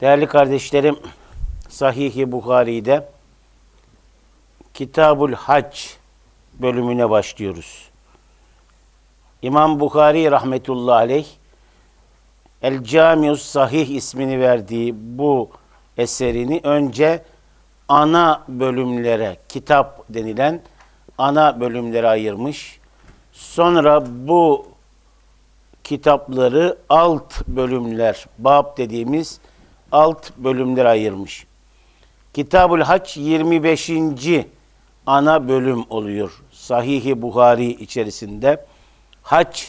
Değerli kardeşlerim, Sahih-i Bukhari'de Kitabul Hac bölümüne başlıyoruz. İmam Bukhari rahmetullahi aleyh El Camius Sahih ismini verdiği bu eserini önce ana bölümlere, kitap denilen ana bölümlere ayırmış. Sonra bu kitapları alt bölümler, bab dediğimiz alt bölümlere ayırmış. Kitabul Hac 25. ana bölüm oluyor. Sahih-i Buhari içerisinde. Hac,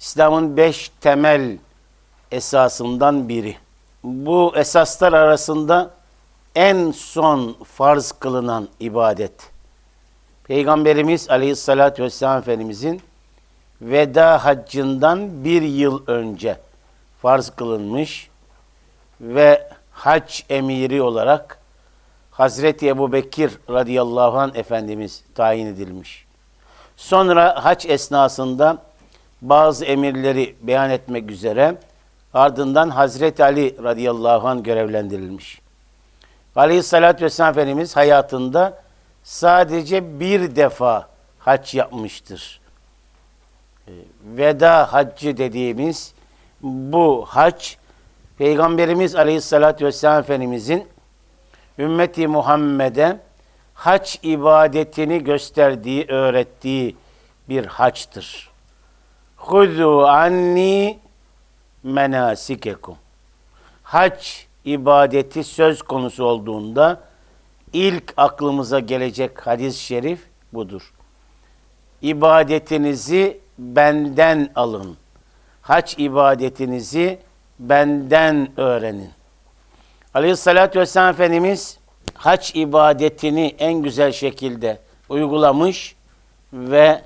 İslam'ın beş temel esasından biri. Bu esaslar arasında en son farz kılınan ibadet. Peygamberimiz Aleyhisselatü Vesselam Efendimizin veda haccından bir yıl önce farz kılınmış ve hac emiri olarak Hazreti Ebu Bekir radıyallahu anh Efendimiz tayin edilmiş. Sonra hac esnasında bazı emirleri beyan etmek üzere ardından Hazreti Ali radıyallahu anh görevlendirilmiş. Aleyhissalatü vesselam Efendimiz hayatında sadece bir defa hac yapmıştır. Ee, Veda haccı dediğimiz bu hac Peygamberimiz Aleyhissalatü vesselam Efendimizin ümmeti Muhammed'e hac ibadetini gösterdiği, öğrettiği bir haçtır. Hudu anni menasikekum. Hac ibadeti söz konusu olduğunda ilk aklımıza gelecek hadis-i şerif budur. İbadetinizi benden alın. Hac ibadetinizi benden öğrenin. Aleyhissalatü vesselam Efendimiz hac ibadetini en güzel şekilde uygulamış ve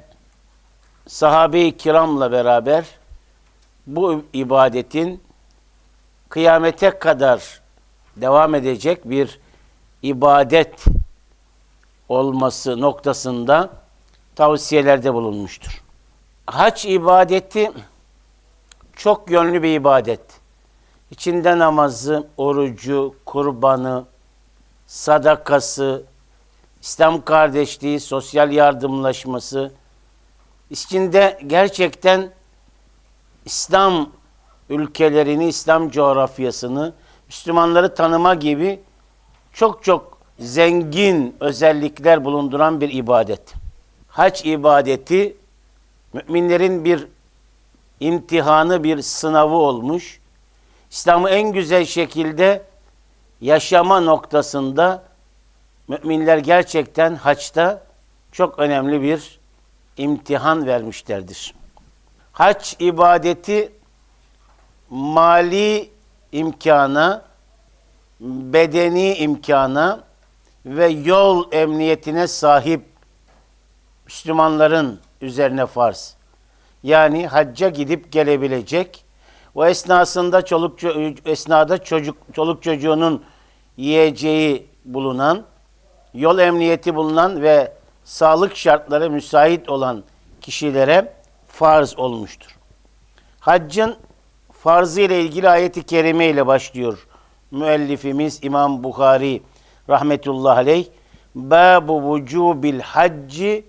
sahabe-i kiramla beraber bu ibadetin kıyamete kadar devam edecek bir ibadet olması noktasında tavsiyelerde bulunmuştur. Hac ibadeti çok yönlü bir ibadet. İçinde namazı, orucu, kurbanı, sadakası, İslam kardeşliği, sosyal yardımlaşması, içinde gerçekten İslam ülkelerini, İslam coğrafyasını, Müslümanları tanıma gibi çok çok zengin özellikler bulunduran bir ibadet. Hac ibadeti müminlerin bir imtihanı, bir sınavı olmuş. İslam'ı en güzel şekilde yaşama noktasında müminler gerçekten haçta çok önemli bir imtihan vermişlerdir. Hac ibadeti mali imkana, bedeni imkana ve yol emniyetine sahip Müslümanların üzerine farz. Yani hacca gidip gelebilecek. O esnasında çoluk esnada çocuk çoluk çocuğunun yiyeceği bulunan, yol emniyeti bulunan ve sağlık şartları müsait olan kişilere farz olmuştur. Haccın farzı ile ilgili ayeti kerime ile başlıyor. Müellifimiz İmam Bukhari rahmetullahi aleyh Babu vücubil hacci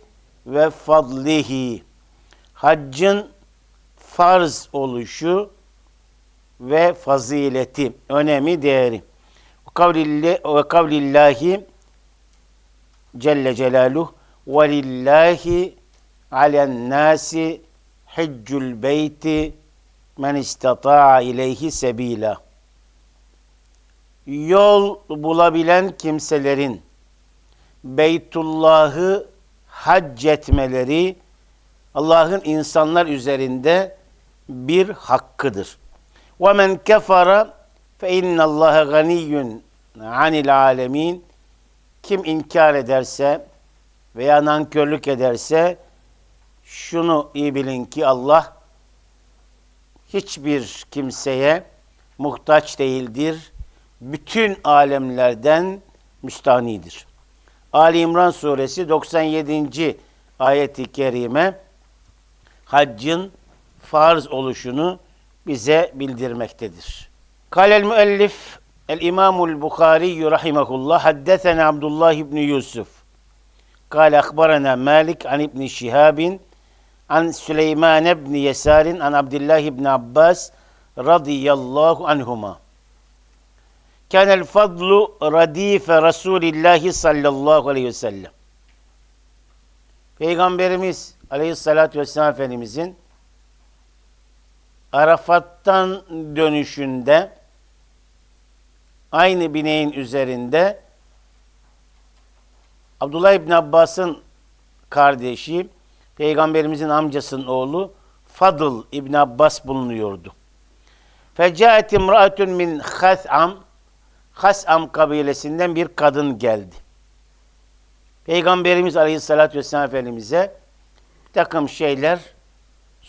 ve fadlihi haccın farz oluşu ve fazileti, önemi, değeri. Ve kavlillahi Celle Celaluhu ve lillahi alen nasi hiccul beyti men istata'a ileyhi sebila. Yol bulabilen kimselerin Beytullah'ı hac etmeleri Allah'ın insanlar üzerinde bir hakkıdır. وَمَنْ كَفَرَ فَاِنَّ اللّٰهَ غَنِيٌّ عَنِ الْعَالَمِينَ Kim inkar ederse veya nankörlük ederse şunu iyi bilin ki Allah hiçbir kimseye muhtaç değildir. Bütün alemlerden müstanidir. Ali İmran suresi 97. ayeti kerime haccın farz oluşunu bize bildirmektedir. Kalel müellif الإمام البخاري رحمه الله حدثنا عبد الله بن يوسف قال أخبرنا مالك عن ابن شهاب عن سليمان بن يسار عن عبد الله بن عباس رضي الله عنهما كان الفضل رديف رسول الله sallallahu aleyhi ve sellem. Peygamberimiz aleyhissalatü vesselam Efendimizin Arafat'tan dönüşünde aynı bineğin üzerinde Abdullah İbni Abbas'ın kardeşi, Peygamberimizin amcasının oğlu Fadıl İbni Abbas bulunuyordu. Fecaet imraatun min Has'am Has'am kabilesinden bir kadın geldi. Peygamberimiz Aleyhisselatü Vesselam Efendimiz'e bir takım şeyler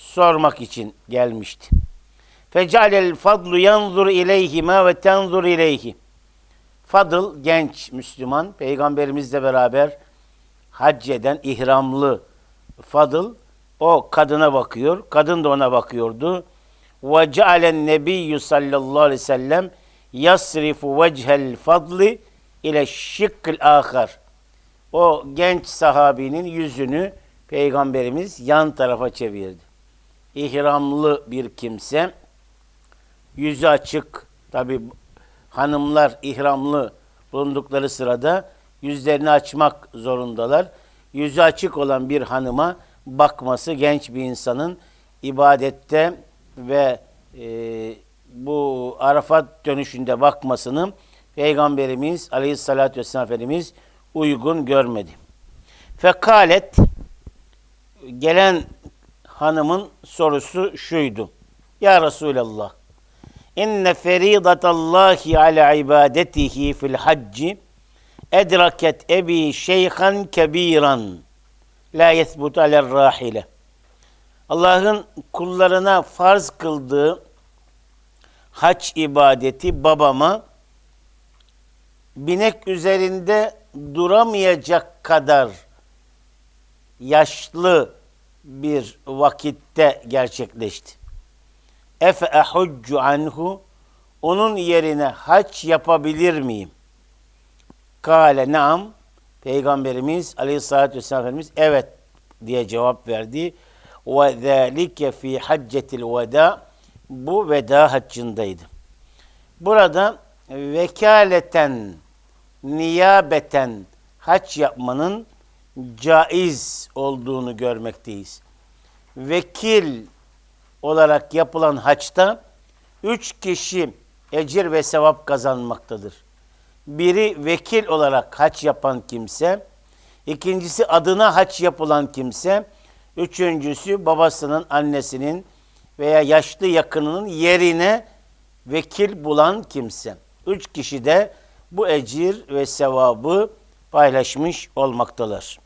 sormak için gelmişti. Fecalel fadlu yanzur ileyhima ve tenzur ileyhi. Fadıl genç Müslüman, peygamberimizle beraber hac eden ihramlı Fadıl o kadına bakıyor, kadın da ona bakıyordu. Ve cealen nebiyyü sallallahu aleyhi ve sellem yasrifu vechel fadli ile şıkkıl ahar. O genç sahabinin yüzünü peygamberimiz yan tarafa çevirdi. İhramlı bir kimse yüzü açık tabi hanımlar ihramlı bulundukları sırada yüzlerini açmak zorundalar. Yüzü açık olan bir hanıma bakması genç bir insanın ibadette ve e, bu Arafat dönüşünde bakmasını Peygamberimiz Aleyhisselatü Vesselam Efendimiz uygun görmedi. Fekalet gelen hanımın sorusu şuydu. Ya Resulallah inne feridatallahi ala ibadetihi fil hacci edraket ebi şeyhan kebiran la yethbut aler rahile. Allah'ın kullarına farz kıldığı hac ibadeti babama binek üzerinde duramayacak kadar yaşlı bir vakitte gerçekleşti. Efe ehudcu anhu onun yerine hac yapabilir miyim? Kale naam Peygamberimiz Aleyhisselatü Vesselam Efendimiz evet diye cevap verdi. Ve zâlike fî haccetil veda bu veda haccındaydı. Burada vekaleten, niyabeten hac yapmanın caiz olduğunu görmekteyiz. Vekil olarak yapılan haçta üç kişi ecir ve sevap kazanmaktadır. Biri vekil olarak haç yapan kimse, ikincisi adına haç yapılan kimse, üçüncüsü babasının, annesinin veya yaşlı yakınının yerine vekil bulan kimse. Üç kişi de bu ecir ve sevabı paylaşmış olmaktalar.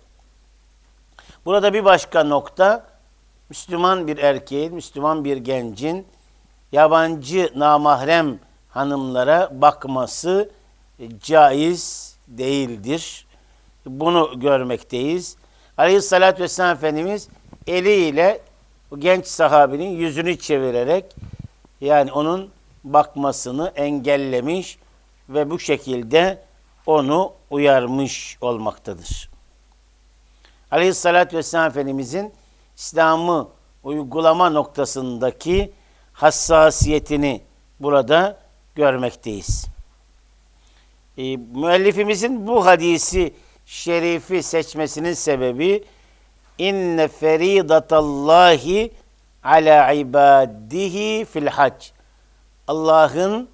Burada bir başka nokta, Müslüman bir erkeğin, Müslüman bir gencin yabancı namahrem hanımlara bakması caiz değildir. Bunu görmekteyiz. Aleyhissalatü vesselam Efendimiz eliyle bu genç sahabinin yüzünü çevirerek yani onun bakmasını engellemiş ve bu şekilde onu uyarmış olmaktadır. Aleyhissalatü vesselam Efendimizin İslam'ı uygulama noktasındaki hassasiyetini burada görmekteyiz. E, müellifimizin bu hadisi şerifi seçmesinin sebebi inne feridatallahi ala ibadihi fil hac. Allah'ın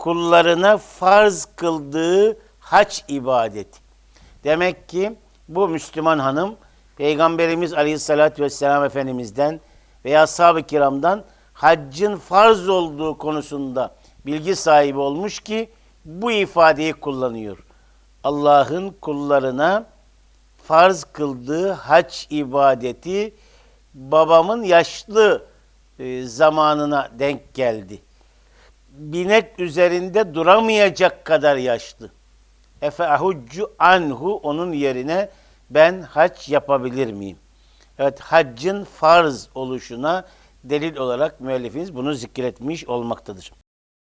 kullarına farz kıldığı hac ibadeti. Demek ki bu Müslüman hanım Peygamberimiz Aleyhisselatü Vesselam Efendimiz'den veya ashab-ı kiramdan haccın farz olduğu konusunda bilgi sahibi olmuş ki bu ifadeyi kullanıyor. Allah'ın kullarına farz kıldığı hac ibadeti babamın yaşlı e, zamanına denk geldi. Binek üzerinde duramayacak kadar yaşlı. Efe ahudcu anhu onun yerine ben hac yapabilir miyim? Evet haccın farz oluşuna delil olarak müellifimiz bunu zikretmiş olmaktadır.